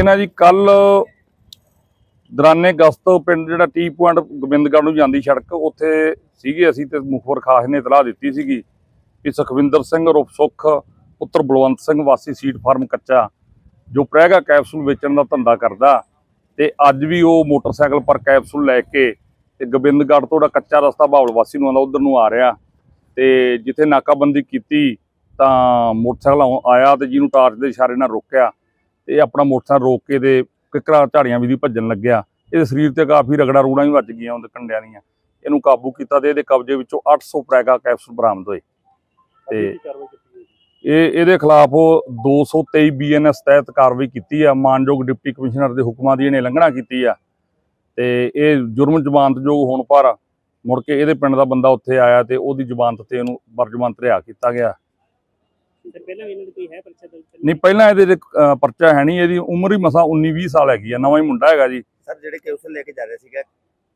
ਇਹਨਾਂ ਜੀ ਕੱਲ ਦਰਾਨੇ ਗਸਤ ਪਿੰਡ ਜਿਹੜਾ ਟੀ ਪੁਆਇੰਟ ਗੋਬਿੰਦਗੜ੍ਹ ਨੂੰ ਜਾਂਦੀ ਸੜਕ, ਉੱਥੇ ਸੀਗੇ ਅਸੀਂ ਤੇ ਮੁਖਬਰ ਖਾਸ ਨੇ ਇਤਲਾਹ ਦਿੱਤੀ ਸੀਗੀ ਕਿ ਸੁਖਵਿੰਦਰ ਸਿੰਘ ਰੁਪ ਸੁਖ, ਪੁੱਤਰ ਬਲਵੰਤ ਸਿੰਘ ਵਾਸੀ ਸੀਟ ਫਾਰਮ ਕੱਚਾ, ਜੋ ਪ੍ਰੈਗਾ ਕੈਪਸੂਲ ਵੇਚਣ ਦਾ ਧੰਦਾ ਕਰਦਾ ਤੇ ਅੱਜ ਵੀ ਉਹ ਮੋਟਰਸਾਈਕਲ ਪਰ ਕੈਪਸੂਲ ਲੈ ਕੇ ਤੇ ਗੋਬਿੰਦਗੜ੍ਹ ਤੋਂ ਜਿਹੜਾ ਕੱਚਾ ਰਸਤਾ ਬਾਵਲ ਵਾਸੀ ਨੂੰ ਆਉਂਦਾ, ਉਧਰ ਨੂੰ ਆ ਰਿਹਾ ਤੇ ਜਿੱਥੇ ਨਾਕਾਬੰਦੀ ਕੀਤੀ ਤਾਂ ਮੋਟਰਸਾਈਕਲ ਆਇਆ ਤੇ ਜਿਹਨੂੰ ਟਾਰਚ ਦੇ ਇਸ਼ਾਰੇ ਨਾਲ ਰੋਕਿਆ। ਇਹ ਆਪਣਾ ਮੋਟਰਸਾਈਕਲ ਰੋਕ ਕੇ ਤੇ ਕਿਕਰਾਂ ਝਾੜੀਆਂ ਵੀ ਦੀ ਭੱਜਣ ਲੱਗਿਆ। ਇਹਦੇ ਸਰੀਰ ਤੇ ਕਾਫੀ ਰਗੜਾ ਰੂੜਾਂ ਵੀ ਵੱਜ ਗਈਆਂ ਉਹਦੇ ਕੰਡਿਆਂ ਦੀਆਂ। ਇਹਨੂੰ ਕਾਬੂ ਕੀਤਾ ਤੇ ਇਹਦੇ ਕਬਜ਼ੇ ਵਿੱਚੋਂ 800 ਪ੍ਰੈਗਾ ਕੈਪਸੂਲ ਬਰਾਮਦ ਹੋਏ। ਤੇ ਇਹ ਇਹਦੇ ਖਿਲਾਫ 223 ਬੀਐਨਐਸ ਤਹਿਤ ਕਾਰਵਾਈ ਕੀਤੀ ਆ। ਮਾਨਯੋਗ ਡਿਪਟੀ ਕਮਿਸ਼ਨਰ ਦੇ ਹੁਕਮਾਂ ਦੀ ਇਹਨੇ ਲੰਘਣਾ ਕੀਤੀ ਆ। ਤੇ ਇਹ ਜੁਰਮ ਜ਼ਮਾਨਤਯੋਗ ਹੋਣ ਪਰ ਮੁੜ ਕੇ ਇਹਦੇ ਪਿੰਡ ਦਾ ਬੰਦਾ ਉੱਥੇ ਆਇਆ ਤੇ ਉਹਦੀ ਜ਼ਮਾਨਤ ਤੇ ਉਹਨੂੰ ਬਰਜਮਾਨਤ ਰਿਹਾ ਕੀਤਾ ਗਿਆ। ਪਹਿਲਾਂ ਇਹਨਾਂ ਦੀ ਕੋਈ ਹੈ ਪਰਚਾ ਦਰਜ ਨਹੀਂ ਪਹਿਲਾਂ ਇਹਦੇ ਤੇ, ਪਰਚਾ ਹੈ ਨਹੀਂ ਇਹਦੀ ਉਮਰ ਹੀ ਮਸਾ 19 20 ਸਾਲ ਹੈਗੀ ਆ ਨਵਾਂ ਹੀ ਮੁੰਡਾ ਹੈਗਾ ਜੀ। ਸਰ ਜਿਹੜੇ ਕੈਪਸੂਲ ਲੈ ਕੇ ਜਾ ਰਹੇ ਸੀਗਾ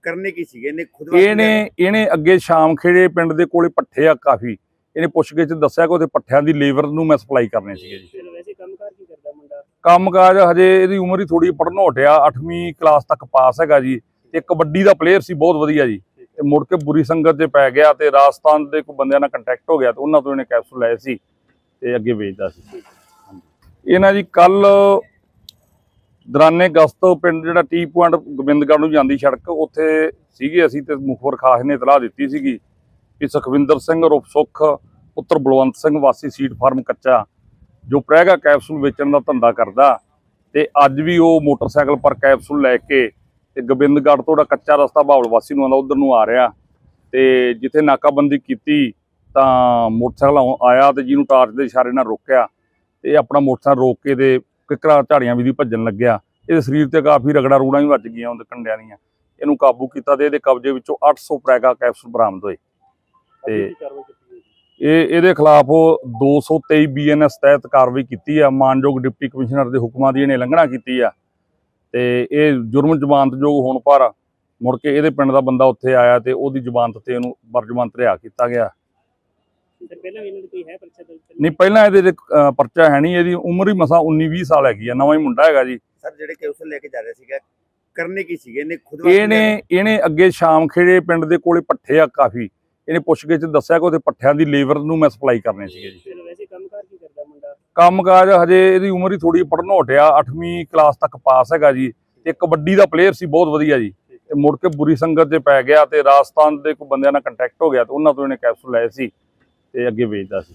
ਕਰਨੇ ਕੀ ਸੀਗੇ? ਇਹਨੇ ਖੁਦ ਵਾਸਤੇ ਇਹਨੇ ਇਹਨੇ ਅੱਗੇ ਸ਼ਾਮ ਖੇੜੇ ਪਿੰਡ ਦੇ ਕੋਲੇ ਪੱਠੇ ਆ ਕਾਫੀ। ਇਹਨੇ ਪੁੱਛਗਿੱਛ ਚ ਦੱਸਿਆ ਕਿ ਉਹਦੇ ਪੱਠਿਆਂ ਦੀ ਲੇਬਰ ਨੂੰ ਮੈਂ ਸਪਲਾਈ ਕਰਨੇ ਸੀਗੇ ਜੀ। ਫਿਰ ਵੈਸੇ ਕੰਮਕਾਰ ਕੀ ਕਰਦਾ ਮੁੰਡਾ? ਕੰਮਕਾਜ ਹਜੇ ਇਹਦੀ ਉਮਰ ਹੀ ਥੋੜੀ ਪੜਨੋਂ ਹਟਿਆ 8ਵੀਂ ਕਲਾਸ ਤੱਕ ਪਾਸ ਹੈਗਾ ਜੀ। ਤੇ ਕਬੱਡੀ ਦਾ ਪਲੇਅਰ ਸੀ ਬਹੁਤ ਵਧੀਆ ਜੀ। ਤੇ ਮੁੜ ਕੇ ਬੁਰੀ ਸੰਗਤ 'ਚ ਪੈ ਗਿਆ ਤੇ ਰਾਜਸਥਾਨ ਦੇ ਕੋਈ ਬੰਦਿਆਂ ਨਾਲ ਕੰਟੈਕਟ ਹੋ ਗਿਆ ਤੇ ਉਹਨਾਂ ਤੋਂ ਇਹਨੇ ਕੈਪਸੂਲ ਲਏ ਸੀ। ਤੇ ਅੱਗੇ ਵੇਚਦਾ ਸੀ। ਇਹਨਾਂ ਜੀ ਕੱਲ ਦਰਾਨੇ ਗਸਤ ਪਿੰਡ ਜਿਹੜਾ ਟੀ ਪੁਆਇੰਟ ਗੋਬਿੰਦਗੜ੍ਹ ਨੂੰ ਜਾਂਦੀ ਸੜਕ, ਉੱਥੇ ਸੀਗੇ ਅਸੀਂ ਤੇ ਮੁਖਬਰ ਖਾਸ ਨੇ ਇਤਲਾਹ ਦਿੱਤੀ ਸੀਗੀ ਕਿ ਸੁਖਵਿੰਦਰ ਸਿੰਘ ਰੁਪ ਸੁਖ, ਪੁੱਤਰ ਬਲਵੰਤ ਸਿੰਘ ਵਾਸੀ ਸੀਟ ਫਾਰਮ ਕੱਚਾ, ਜੋ ਪ੍ਰੈਗਾ ਕੈਪਸੂਲ ਵੇਚਣ ਦਾ ਧੰਦਾ ਕਰਦਾ ਤੇ ਅੱਜ ਵੀ ਉਹ ਮੋਟਰਸਾਈਕਲ ਪਰ ਕੈਪਸੂਲ ਲੈ ਕੇ ਤੇ ਗੋਬਿੰਦਗੜ੍ਹ ਤੋਂ ਜਿਹੜਾ ਕੱਚਾ ਰਸਤਾ ਬਾਵਲ ਵਾਸੀ ਨੂੰ ਆਉਂਦਾ, ਉਧਰ ਨੂੰ ਆ ਰਿਹਾ ਤੇ ਜਿੱਥੇ ਨਾਕਾਬੰਦੀ ਕੀਤੀ ਤਾਂ ਮੋਟਰਸਾਈਕਲ ਆਇਆ ਤੇ ਜਿਹਨੂੰ ਟਾਰਚ ਦੇ ਇਸ਼ਾਰੇ ਨਾਲ ਰੋਕਿਆ ਤੇ ਇਹ ਆਪਣਾ ਮੋਟਰਸਾਈਕਲ ਰੋਕ ਕੇ ਤੇ ਕਿਕਰਾਂ ਝਾੜੀਆਂ ਵੀ ਦੀ ਭੱਜਣ ਲੱਗਿਆ। ਇਹਦੇ ਸਰੀਰ ਤੇ ਕਾਫੀ ਰਗੜਾ ਰੂੜਾਂ ਵੀ ਵੱਜ ਗਈਆਂ ਉਹਦੇ ਕੰਡਿਆਂ ਦੀਆਂ। ਇਹਨੂੰ ਕਾਬੂ ਕੀਤਾ ਤੇ ਇਹਦੇ ਕਬਜ਼ੇ ਵਿੱਚੋਂ 800 ਪ੍ਰੈਗਾ ਕੈਪਸੂਲ ਬਰਾਮਦ ਹੋਏ। ਤੇ ਇਹ ਇਹਦੇ ਖਿਲਾਫ 223 ਬੀਐਨਐਸ ਤਹਿਤ ਕਾਰਵਾਈ ਕੀਤੀ ਆ। ਮਾਨਯੋਗ ਡਿਪਟੀ ਕਮਿਸ਼ਨਰ ਦੇ ਹੁਕਮਾਂ ਦੀ ਇਹਨੇ ਲੰਘਣਾ ਕੀਤੀ ਆ। ਤੇ ਇਹ ਜੁਰਮ ਜ਼ਮਾਨਤਯੋਗ ਹੋਣ ਪਰ ਮੁੜ ਕੇ ਇਹਦੇ ਪਿੰਡ ਦਾ ਬੰਦਾ ਉੱਥੇ ਆਇਆ ਤੇ ਉਹਦੀ ਜ਼ਮਾਨਤ ਤੇ ਉਹਨੂੰ ਬਰਜਮਾਨਤ ਰਿਹਾ ਕੀਤਾ ਗਿਆ। ਪਹਿਲਾਂ ਵੀ ਇਹਨਾਂ ਦੀ ਕੋਈ ਹੈ ਪਰਚਾ ਦਰਜ ਨਹੀਂ ਪਹਿਲਾਂ ਇਹਦੇ ਤੇ, ਪਰਚਾ ਹੈ ਨਹੀਂ ਇਹਦੀ ਉਮਰ ਹੀ ਮਸਾ 19 20 ਸਾਲ ਹੈਗੀ ਆ ਨਵਾਂ ਹੀ ਮੁੰਡਾ ਹੈਗਾ ਜੀ। ਸਰ ਜਿਹੜੇ ਕੈਪਸੂਲ ਲੈ ਕੇ ਜਾ ਰਹੇ ਸੀਗਾ ਕਰਨੇ ਕੀ ਸੀਗੇ? ਇਹਨੇ ਖੁਦ ਵਾਸਤੇ ਇਹਨੇ ਇਹਨੇ ਅੱਗੇ ਸ਼ਾਮ ਖੇੜੇ ਪਿੰਡ ਦੇ ਕੋਲੇ ਪੱਠੇ ਆ ਕਾਫੀ। ਇਹਨੇ ਪੁੱਛਗਿੱਛ ਚ ਦੱਸਿਆ ਕਿ ਉਹਦੇ ਪੱਠਿਆਂ ਦੀ ਲੇਬਰ ਨੂੰ ਮੈਂ ਸਪਲਾਈ ਕਰਨੇ ਸੀਗੇ ਜੀ। ਫਿਰ ਵੈਸੇ ਕੰਮਕਾਰ ਕੀ ਕਰਦਾ ਮੁੰਡਾ? ਕੰਮਕਾਜ ਹਜੇ ਇਹਦੀ ਉਮਰ ਹੀ ਥੋੜੀ ਪੜਨੋਂ ਹਟਿਆ 8ਵੀਂ ਕਲਾਸ ਤੱਕ ਪਾਸ ਹੈਗਾ ਜੀ। ਤੇ ਕਬੱਡੀ ਦਾ ਪਲੇਅਰ ਸੀ ਬਹੁਤ ਵਧੀਆ ਜੀ। ਤੇ ਮੁੜ ਕੇ ਬੁਰੀ ਸੰਗਤ 'ਚ ਪੈ ਗਿਆ ਤੇ ਰਾਜਸਥਾਨ ਦੇ ਕੋਈ ਬੰਦਿਆਂ ਨਾਲ ਕੰਟੈਕਟ ਹੋ ਗਿਆ ਤੇ ਉਹਨਾਂ ਤੋਂ ਇਹਨੇ ਕੈਪਸੂਲ ਲਏ ਸੀ। ਤੇ ਅੱਗੇ ਵੇਚਦਾ ਸੀ।